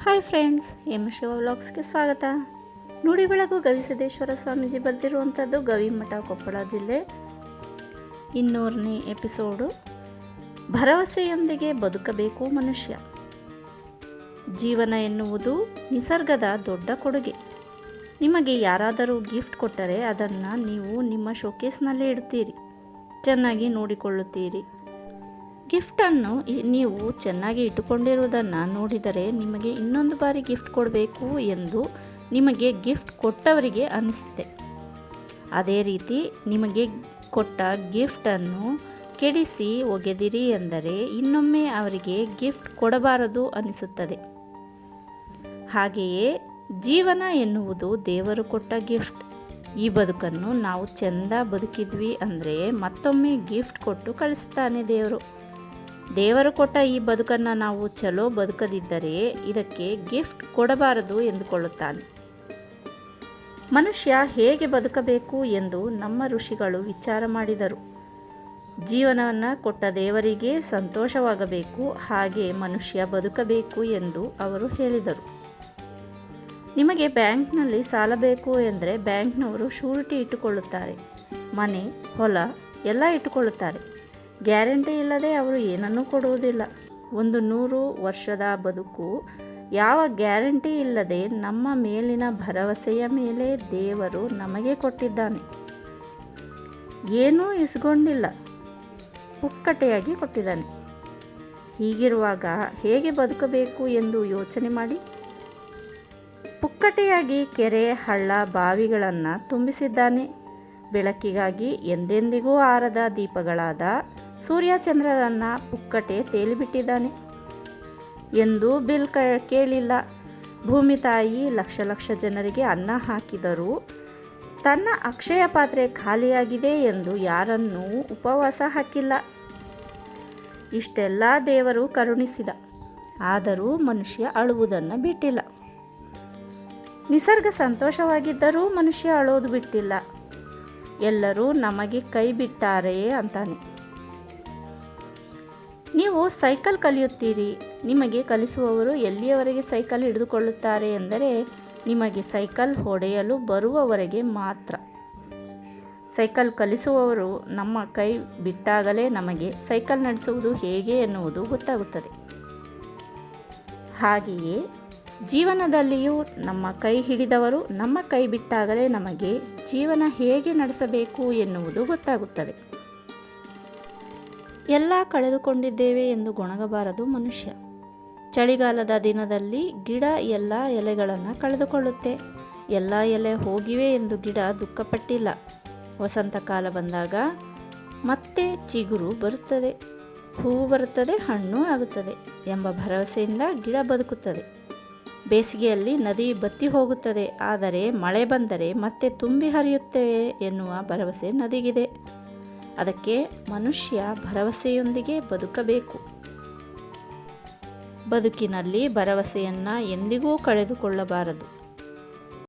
Hi friends M Shiva ವ್ಲಾಗ್ಸ್ಗೆ ಸ್ವಾಗತ. ನುಡಿ ಬೆಳಗು ಗವಿಸಿದ್ದೇಶ್ವರ ಸ್ವಾಮೀಜಿ ಬರೆದಿರುವಂಥದ್ದು ಗವಿಮಠ ಕೊಪ್ಪಳ ಜಿಲ್ಲೆ. ಇನ್ನೂರನೇ ಎಪಿಸೋಡು ಭರವಸೆಯೊಂದಿಗೆ ಬದುಕಬೇಕು ಮನುಷ್ಯ. ಜೀವನ ಎನ್ನುವುದು ನಿಸರ್ಗದ ದೊಡ್ಡ ಕೊಡುಗೆ. ನಿಮಗೆ ಯಾರಾದರೂ ಗಿಫ್ಟ್ ಕೊಟ್ಟರೆ ಅದನ್ನು ನೀವು ನಿಮ್ಮ ಶೋಕೇಸ್ನಲ್ಲಿ ಇಡ್ತೀರಿ. ಚೆನ್ನಾಗಿ ನೋಡಿಕೊಳ್ಳುತ್ತೀರಿ. ಗಿಫ್ಟನ್ನು ನೀವು ಚೆನ್ನಾಗಿ ಇಟ್ಟುಕೊಂಡಿರುವುದನ್ನು ನೋಡಿದರೆ ನಿಮಗೆ ಇನ್ನೊಂದು ಬಾರಿ ಗಿಫ್ಟ್ ಕೊಡಬೇಕು ಎಂದು ನಿಮಗೆ ಗಿಫ್ಟ್ ಕೊಟ್ಟವರಿಗೆ ಅನಿಸುತ್ತೆ. ಅದೇ ರೀತಿ ನಿಮಗೆ ಕೊಟ್ಟ ಗಿಫ್ಟನ್ನು ಕೆಡಿಸಿ ಒಗೆದಿರಿ ಎಂದರೆ ಇನ್ನೊಮ್ಮೆ ಅವರಿಗೆ ಗಿಫ್ಟ್ ಕೊಡಬಾರದು ಅನಿಸುತ್ತದೆ. ಹಾಗೆಯೇ ಜೀವನ ಎನ್ನುವುದು ದೇವರು ಕೊಟ್ಟ ಗಿಫ್ಟ್ ಈ ಬದುಕನ್ನು ನಾವು ಚೆಂದ ಬದುಕಿದ್ವಿ ಅಂದರೆ ಮತ್ತೊಮ್ಮೆ ಗಿಫ್ಟ್ ಕೊಟ್ಟು ಕಳಿಸ್ತಾನೆ ದೇವರು. ದೇವರು ಕೊಟ್ಟ ಈ ಬದುಕನ್ನು ನಾವು ಚಲೋ ಬದುಕದಿದ್ದರೆ ಇದಕ್ಕೆ ಗಿಫ್ಟ್ ಕೊಡಬಾರದು ಎಂದುಕೊಳ್ಳುತ್ತಾನೆ. ಮನುಷ್ಯ ಹೇಗೆ ಬದುಕಬೇಕು ಎಂದು ನಮ್ಮ ಋಷಿಗಳು ವಿಚಾರ ಮಾಡಿದರು. ಜೀವನವನ್ನು ಕೊಟ್ಟ ದೇವರಿಗೆ ಸಂತೋಷವಾಗಬೇಕು, ಹಾಗೆ ಮನುಷ್ಯ ಬದುಕಬೇಕು ಎಂದು ಅವರು ಹೇಳಿದರು. ನಿಮಗೆ ಬ್ಯಾಂಕ್ನಲ್ಲಿ ಸಾಲ ಬೇಕು ಎಂದರೆ ಬ್ಯಾಂಕ್ನವರು ಶೂರಿಟಿ ಇಟ್ಟುಕೊಳ್ಳುತ್ತಾರೆ. ಮನೆ, ಹೊಲ ಎಲ್ಲ ಇಟ್ಟುಕೊಳ್ಳುತ್ತಾರೆ. ಗ್ಯಾರಂಟಿ ಇಲ್ಲದೆ ಅವರು ಏನನ್ನೂ ಕೊಡುವುದಿಲ್ಲ. ಒಂದು ನೂರು ವರ್ಷದ ಬದುಕು, ಯಾವ ಗ್ಯಾರಂಟಿ ಇಲ್ಲದೆ ನಮ್ಮ ಮೇಲಿನ ಭರವಸೆಯ ಮೇಲೆ ದೇವರು ನಮಗೆ ಕೊಟ್ಟಿದ್ದಾನೆ. ಏನೂ ಇಸ್ಕೊಂಡಿಲ್ಲ ಪುಕ್ಕಟೆಯಾಗಿ ಕೊಟ್ಟಿದ್ದಾನೆ. ಹೀಗಿರುವಾಗ ಹೇಗೆ ಬದುಕಬೇಕು ಎಂದು ಯೋಚನೆ ಮಾಡಿ. ಪುಕ್ಕಟೆಯಾಗಿ ಕೆರೆ, ಹಳ್ಳ, ಬಾವಿಗಳನ್ನು ತುಂಬಿಸಿದ್ದಾನೆ. ಬೆಳಕಿಗಾಗಿ ಎಂದೆಂದಿಗೂ ಆರದ ದೀಪಗಳಾದ ಸೂರ್ಯಚಂದ್ರರನ್ನು ಪುಕ್ಕಟೆ ತೇಲಿಬಿಟ್ಟಿದ್ದಾನೆ ಎಂದೂ ಬಿಲ್ ಕ ಕೇಳಿಲ್ಲ. ಭೂಮಿ ತಾಯಿ ಲಕ್ಷ ಲಕ್ಷ ಜನರಿಗೆ ಅನ್ನ ಹಾಕಿದರೂ ತನ್ನ ಅಕ್ಷಯ ಪಾತ್ರೆ ಖಾಲಿಯಾಗಿದೆ ಎಂದು ಯಾರನ್ನೂ ಉಪವಾಸ ಹಾಕಿಲ್ಲ. ಇಷ್ಟೆಲ್ಲ ದೇವರು ಕರುಣಿಸಿದ. ಆದರೂ ಮನುಷ್ಯ ಅಳುವುದನ್ನು ಬಿಟ್ಟಿಲ್ಲ. ನಿಸರ್ಗ ಸಂತೋಷವಾಗಿದ್ದರೂ ಮನುಷ್ಯ ಅಳೋದು ಬಿಟ್ಟಿಲ್ಲ. ಎಲ್ಲರೂ ನಮಗೆ ಕೈ ಬಿಟ್ಟಾರೆಯೇ ಅಂತಾನೆ. ನೀವು ಸೈಕಲ್ ಕಲಿಯುತ್ತೀರಿ. ನಿಮಗೆ ಕಲಿಸುವವರು ಎಲ್ಲಿಯವರೆಗೆ ಸೈಕಲ್ ಹಿಡಿದುಕೊಳ್ಳುತ್ತಾರೆ ಎಂದರೆ ನಿಮಗೆ ಸೈಕಲ್ ಹೊಡೆಯಲು ಬರುವವರೆಗೆ ಮಾತ್ರ. ಸೈಕಲ್ ಕಲಿಸುವವರು ನಮ್ಮ ಕೈ ಬಿಟ್ಟಾಗಲೇ ನಮಗೆ ಸೈಕಲ್ ನಡೆಸುವುದು ಹೇಗೆ ಎನ್ನುವುದು ಗೊತ್ತಾಗುತ್ತದೆ. ಹಾಗೆಯೇ ಜೀವನದಲ್ಲಿಯೂ ನಮ್ಮ ಕೈ ಹಿಡಿದವರು ನಮ್ಮ ಕೈ ಬಿಟ್ಟಾಗಲೇ ನಮಗೆ ಜೀವನ ಹೇಗೆ ನಡೆಸಬೇಕು ಎನ್ನುವುದು ಗೊತ್ತಾಗುತ್ತದೆ. ಎಲ್ಲ ಕಳೆದುಕೊಂಡಿದ್ದೇವೆ ಎಂದು ಗೊಣಗಬಾರದು ಮನುಷ್ಯ. ಚಳಿಗಾಲದ ದಿನದಲ್ಲಿ ಗಿಡ ಎಲ್ಲ ಎಲೆಗಳನ್ನು ಕಳೆದುಕೊಳ್ಳುತ್ತೆ. ಎಲ್ಲ ಎಲೆ ಹೋಗಿವೆ ಎಂದು ಗಿಡ ದುಃಖಪಟ್ಟಿಲ್ಲ. ವಸಂತ ಕಾಲ ಬಂದಾಗ ಮತ್ತೆ ಚಿಗುರು ಬರುತ್ತದೆ. ಹೂವು ಬರುತ್ತದೆ, ಹಣ್ಣು ಆಗುತ್ತದೆ ಎಂಬ ಭರವಸೆಯಿಂದ ಗಿಡ ಬದುಕುತ್ತದೆ. ಬೇಸಿಗೆಯಲ್ಲಿ ನದಿ ಬತ್ತಿ ಹೋಗುತ್ತದೆ, ಆದರೆ ಮಳೆ ಬಂದರೆ ಮತ್ತೆ ತುಂಬಿ ಹರಿಯುತ್ತೇವೆ ಎನ್ನುವ ಭರವಸೆ ನದಿಗಿದೆ. ಅದಕ್ಕೆ ಮನುಷ್ಯ ಭರವಸೆಯೊಂದಿಗೆ ಬದುಕಬೇಕು. ಬದುಕಿನಲ್ಲಿ ಭರವಸೆಯನ್ನು ಎಂದಿಗೂ ಕಳೆದುಕೊಳ್ಳಬಾರದು.